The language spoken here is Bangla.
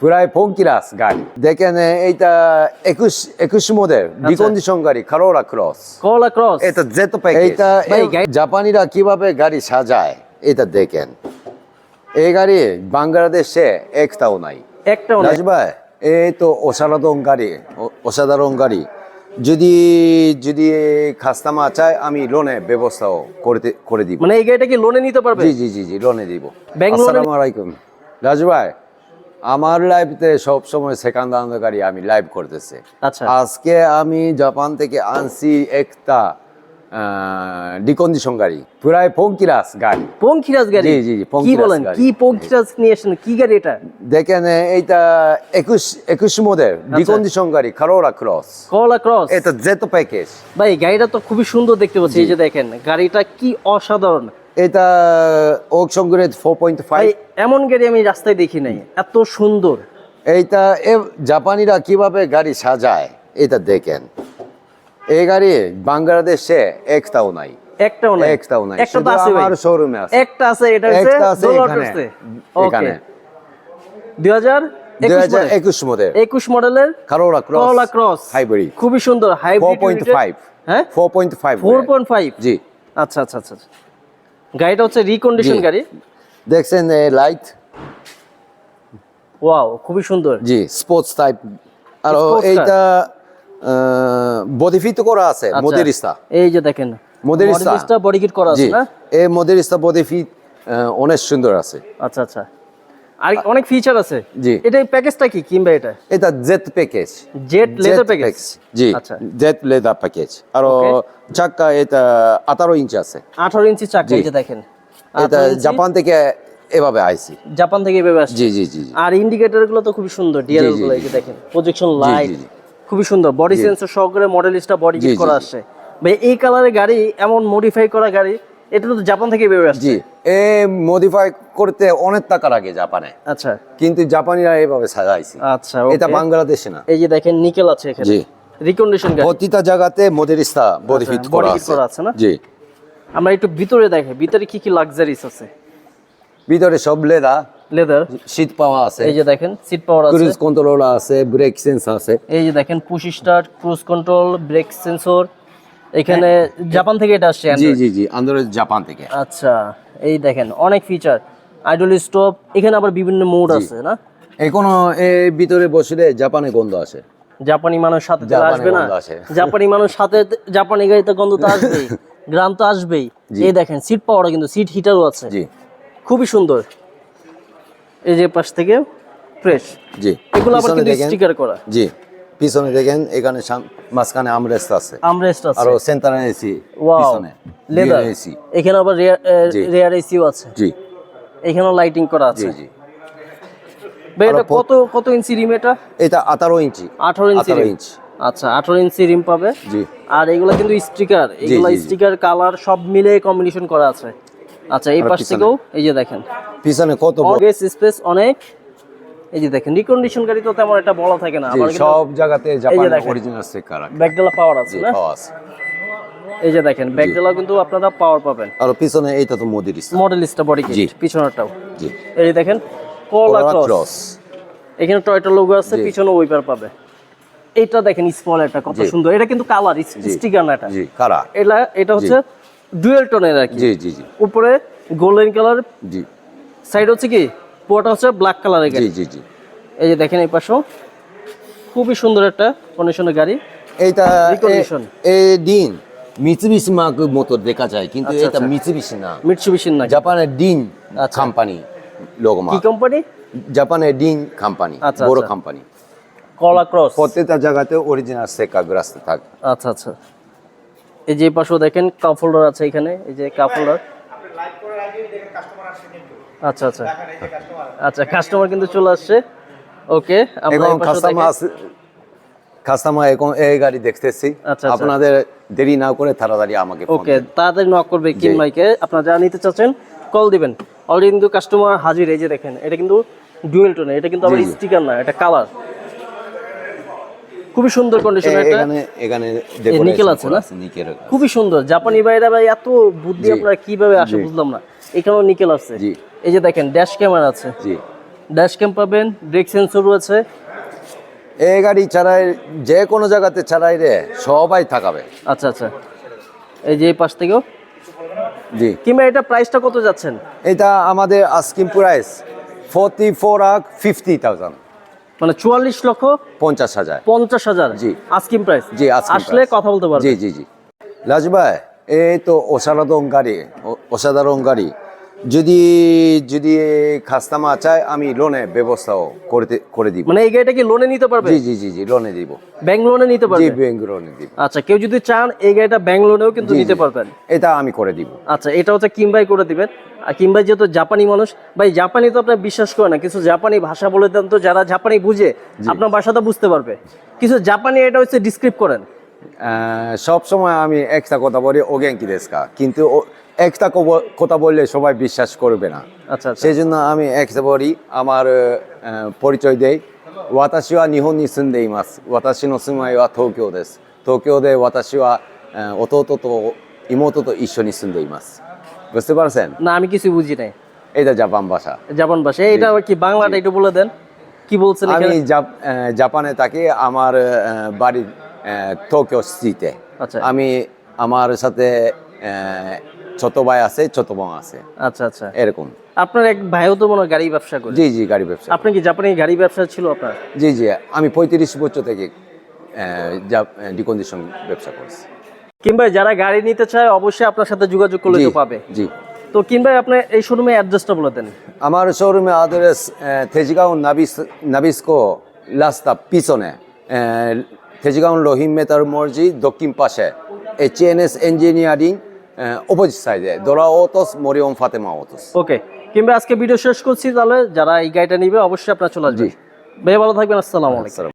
প্রায় পঙ্কিরাস গাড়ি। দেখেন এইটা একুশ একুশ মডেল ডিকন্ডিশন গাড়ি কারোরা ক্রস করলা ক্রস এটা জেট প্যাকেজ এটা ভাই, এই গাড়ি- জাপানিরা কীভাবে গাড়ি সাজায় এটা দেখেন। এই গাড়ি বাংলাদেশে একটাও নাই। একটাও না ভাই এই তো অসাধারণ গাড়ি অসাধারণ গাড়ি। যদি যদি কাস্টমার চায় আমি লোনের ব্যবস্থাও করতে করে দিব। মানে এই গাড়িটা কি লোনে নিতে পারবে? জি জি জি জি লোনে দিব। আসসালামু আলাইকুম। রাজু ভাই আমার লাইফতে সব সময় সেকেন্ড হ্যান্ড গাড়ি আমি লাইভ করতেছে। আচ্ছা। আজকে আমি জাপান থেকে আনছি একটা ডিকন্ডিশন গাড়ি। প্রায় পঙ্কিরাস গাড়ি। পঙ্খিরাজ গাড়ি? জি, জি, কি বলেন? কি পঙ্খিরাজ নিয়ে আসেন? কি গাড়ি এটা? দেখেন এইটা একুশ একুশ মডেল আচ্ছা। ডিকন্ডিশন গাড়ি কারোরা ক্রস করলা ক্রস এটা জেট প্যাকেজ ভাই গাড়িটা তো খুবই সুন্দর দেখতে পাচ্ছি। এই যে দেখেন গাড়িটা কি অসাধারণ। এটা গ্রেড ফোর পয়েন্ট ফাইভ এমন গাড়ি আমি রাস্তায় দেখি নাই। এত সুন্দর। এইটা এ- জাপানিরা কীভাবে গাড়ি সাজায় এটা দেখেন। এই গাড়ি বাংলাদেশে একটাও নাই। একটাও নাই। একটাও নাই। একটা তো আছে আমার শোরুমে আছে। একটা আছে এটা একটা আছে এখানে। এখানে। 2000 একুশ মডেল 21 মডেলের Corolla cross Corolla cross hybrid খুবই সুন্দর ফোর হাইব্রিড পয়েন্ট ফাইভ হ্যাঁ? ফোর পয়েন্ট ফাইভ 4.5 জি। আচ্ছা আচ্ছা আচ্ছা। গাড়িটা হচ্ছে রিকন্ডিশন গাড়ি। দেখছেন লাইট ওয়াও খুবই সুন্দর। জি স্পোর্টস টাইপ আর। এইটা বডি ফিট করা আছে মোদেরিস্তা মদেরিস্তা এই যে দেখেন মদেরিস্তা। বডি কিট করা আছে না? এই মদেরিস্তা বডি ফিট অনেক সুন্দর আছে। আচ্ছা আচ্ছা। আর অনেক ফিচার আছে। জি। এটা প্যাকেজটা কি কিনবে এটা? এটা Z package Z leather package জি। আচ্ছা। জেট লেদার প্যাকেজ আর. চাক্কা এটা আঠারো ইঞ্চ আছে। 18 ইঞ্চি চাকা। এই যে দেখেন। এটা জাপান থেকে এভাবে আইছি জাপান থেকে এভাবে আসছে। জি জি জি। আর ইন্ডিকেটরগুলো তো খুবই সুন্দর ডিআরএলগুলো এই যে দেখেন প্রজেকশন লাইট। খুবই সুন্দর। বডি সেন্সর সহকারে মডেলিস্টটা বডি জি, কিট করা। আসছে। ভাই এই কালারের গাড়ি এমন মডিফাই করা গাড়ি এটা তো জাপান থেকে বের আসছে। জি এ মডিফাই করতে অনেক টাকা লাগে জাপানে। আচ্ছা। কিন্তু জাপানিরা এভাবে সাজাইছে। আচ্ছা এটা বাংলাদেশে না। এই যে দেখেন নিকেল আছে এখানে। জি। রিকন্ডিশন গাড়ি প্রতিটা জায়গাতে বডি ফিট আচ্ছা, করা kit করা আছে। আছে না? জি। আমরা একটু ভিতরে দেখে ভিতরে কি কি লাক্সারিস আছে? ভিতরে সব লেদা লেদার শীত পাওয়া আছে। এই যে দেখেন সিট পাওয়ার আছে। ক্রুজ কন্ট্রোল আছে ব্রেক সেন্স আছে। এই যে দেখেন push start cruise control brake sensor এখানে জাপান থেকে এটা আসছে জি জি জি আন্দ্রয়েড জাপান থেকে। আচ্ছা এই দেখেন অনেক ফিচার আইডল স্টপ এখানে আবার বিভিন্ন মোড আছে না? এখনও এর ভিতরে বসলে জাপানে গন্ধ আসে। জাপানি মানুষ সাথে তো আসবে না। জাপানি মানুষ সাথে জাপানি গাড়িতে গন্ধ তো আসবেই গ্রাম তো আসবেই। এই দেখেন সিট পাওয়ার কিন্তু সিট হিটারও আছে। জি। খুবই সুন্দর। এই যে পাশ থেকে ফ্রেশ জি। এগুলো আবার কিন্তু স্টিকার করা। জি। পিছনে দেখেন এখানে মাঝখানে আমরেস্ট আছে। আমরেস্ট আছে। আরও সেন্টার এসি পিছনে লেদার এসি এখানে আবার জি। রেয়ার এসিও আছে। জি। এখানেও লাইটিং করা আছে। জি ভাই এটা কত কত ইঞ্চি রিম এটা? এটা আঠারো ইঞ্চি আঠারো ইঞ্চি আঠারো rim। ইঞ্চ আচ্ছা আঠারো ইঞ্চি রিম পাবে। জি। আর এগুলো কিন্তু স্টিকার এগুলো জি, জি। স্টিকার কালার সব মিলে কম্বিনেশন করা আছে। আচ্ছা এই পাশ থেকেও এই যে দেখেন। পিছনে কত বড়? স্পেস অনেক। এই যে দেখেন রিকন্ডিশন গাড়ি তো তেমন একটা বলা থাকে না। আমার সব জায়গাতে জাপান। অরিজিনাল স্টিকার ব্যাকডেলা পাওয়ার আছে না? এই যে দেখেন ব্যাকডেলা কিন্তু আপনারা পাওয়ার পাবেন। আর পিছনে এইটা তো মোদির মডেলিস্টা বডি জি। কিট পিছনেরটাও। জি। এই দেখেন কলা ক্রস এখানে টয়টা লোগো আছে পিছনে ওইপার পাবে। এটা দেখেন স্মল একটা কত সুন্দর। এটা কিন্তু কালার স্টিকার না এটা। জি কারা এটা এটা হচ্ছে ডুয়েল টোনের আর কি। জি জি জি। উপরে গোল্ডেন কালার জি। সাইড হচ্ছে কি? পুরোটা হচ্ছে ব্ল্যাক কালারের গাড়ি। জি জি। এই যে দেখেন এই পাশেও খুবই সুন্দর একটা কন্ডিশনের গাড়ি। এইটা। এই দিন মিৎসুবিশি মার্ক মোটর দেখা যায় কিন্তু আচ্ছা, এটা আচ্ছা। মিৎসুবিশি না। মিটসুবিশির না। জাপানের ডিন আচ্ছা। কোম্পানি লোক কি কোম্পানি জাপানের ডিন কোম্পানি আচ্ছা, বড় আচ্ছা। কোম্পানি কলা ক্রস প্রত্যেকটা জায়গাতে অরিজিনাল সেকা গ্রাস্ত থাকে। আচ্ছা আচ্ছা। এই যে পাশেও দেখেন কাপ হোল্ডার আছে এখানে এই যে কাপ হোল্ডার আচ্ছা আচ্ছা। আচ্ছা কাস্টমার কিন্তু চলে আসছে। ওকে আমরা পাশেও কাস্টমার কাস্টমার এখন এই গাড়ি দেখতেছি। আচ্ছা, আচ্ছা। আপনাদের দেরি না করে তাড়াতাড়ি আমাকে ওকে তাড়াতাড়ি নক করবে মাইকে। আপনারা যারা নিতে চাচ্ছেন কল দিবেন। অলরেডি কিন্তু কাস্টমার হাজির এই যে দেখেন এটা কিন্তু ডুয়েল টোনে এটা কিন্তু আবার জি। স্টিকার না এটা কালার খুবই সুন্দর কন্ডিশন এটা এখানে এখানে নিকেল আছে না? নিকেল খুবই সুন্দর। জাপানি ভাইরা ভাই এত বুদ্ধি। আপনারা কীভাবে আসে বুঝলাম না। এখানেও নিকেল আছে। জি। এই যে দেখেন ড্যাশ ক্যামেরা আছে। জি। ড্যাশ ক্যাম পাবেন ব্রেক সেন্সর আছে এই গাড়ি ছাড়াই যে কোনো জায়গাতে ছাড়াই রে সবাই থাকাবে। আচ্ছা আচ্ছা। এই যে এই পাশ থেকেও। জি। কিংবা এটা প্রাইসটা কত যাচ্ছেন? এটা আমাদের asking price forty four lakh fifty thousand মানে চুয়াল্লিশ লক্ষ পঞ্চাশ হাজার। পঞ্চাশ হাজার। জি। আস্কিম প্রাইস জি, আসলে কথা বলতে পারবেন। জি জি জি। লাজ ভাই এই তো অসাধারণ গাড়ি অসাধারণ গাড়ি। যদি যদি কাস্টমার চায় আমি লোনে ব্যবস্থাও করতে করে দিব। মানে এই গাড়িটা কি লোনে নিতে পারবে? জি জি জি জি লোনে দিব। ব্যাংক লোনে নিতে পারবে? জি ব্যাংক লোনে দিব। আচ্ছা কেউ যদি চান এই গাড়িটা ব্যাংক লোনেও কিন্তু নিতে পারবেন। এটা আমি করে দিব। আচ্ছা এটা হচ্ছে কিমবাই করে দিবেন। আর কিমবাই যেহেতু জাপানি মানুষ ভাই জাপানি তো আপনার বিশ্বাস করে না কিছু জাপানি ভাষা বলে দেন তো যারা জাপানি বুঝে আপনার ভাষাটা বুঝতে পারবে। কিছু জাপানি এটা হচ্ছে ডিসক্রিপ করেন। সব সময় আমি একটা কথা বলি ওগেন কি দেশকা? কিন্তু একটা কথা বললে সবাই বিশ্বাস করবে না। আচ্ছা, আচ্ছা। সেই জন্য আমি একটা আমার পরিচয় দেই। ওয়াতাশি ওয়া নিহন নিসুন দেই মাস। ওয়াতাশি নসুমাই ওয়া থৌকিও দেশ থৌকিও দে ওয়াতাশি ওয়া অতত তো ইমত তো ঈশ্বর নিসুন দেই মাস। বুঝতে পারছেন? না আমি কিছু বুঝি নাই। এটা জাপান ভাষা। জাপান ভাষা। এটা কি বাংলাটা একটু বলে দেন। কি বলছেন আমি জাপানে থাকি আমার বাড়ি টোকিও সিটিতে আচ্ছা। আমি আমার সাথে ছোট ভাই আছে ছোট বোন আছে। আচ্ছা আচ্ছা। এরকম। আপনার এক ভাইও তো মনে গাড়ি ব্যবসা করে। জি জি গাড়ি ব্যবসা আপনি কি জাপানি গাড়ি ব্যবসা ছিল আপনার? জি জি আমি পঁয়ত্রিশ বছর থেকে ডিকন্ডিশন ব্যবসা করছি। কিংবা যারা গাড়ি নিতে চায় অবশ্যই আপনার সাথে যোগাযোগ করলে তো পাবে। জি। তো কিংবা আপনি এই শোরুমে অ্যাড্রেসটা বলে দেন। আমার শোরুমে আদরেস তেজগাঁও নাবিস নাবিস্কো রাস্তা পিছনে তেজগাঁও রহিম মেতার মসজিদ দক্ষিণ পাশে। H N S engineering opposite সাইডে দোরা ওতস মরিয়ম ফাতেমা ওতস। ওকে কিংবা আজকে ভিডিও শেষ করছি তাহলে যারা এই গাড়িটা নিবে অবশ্যই আপনারা চলে আসবেন। ভাই ভালো থাকবেন আসসালামু আলাইকুম।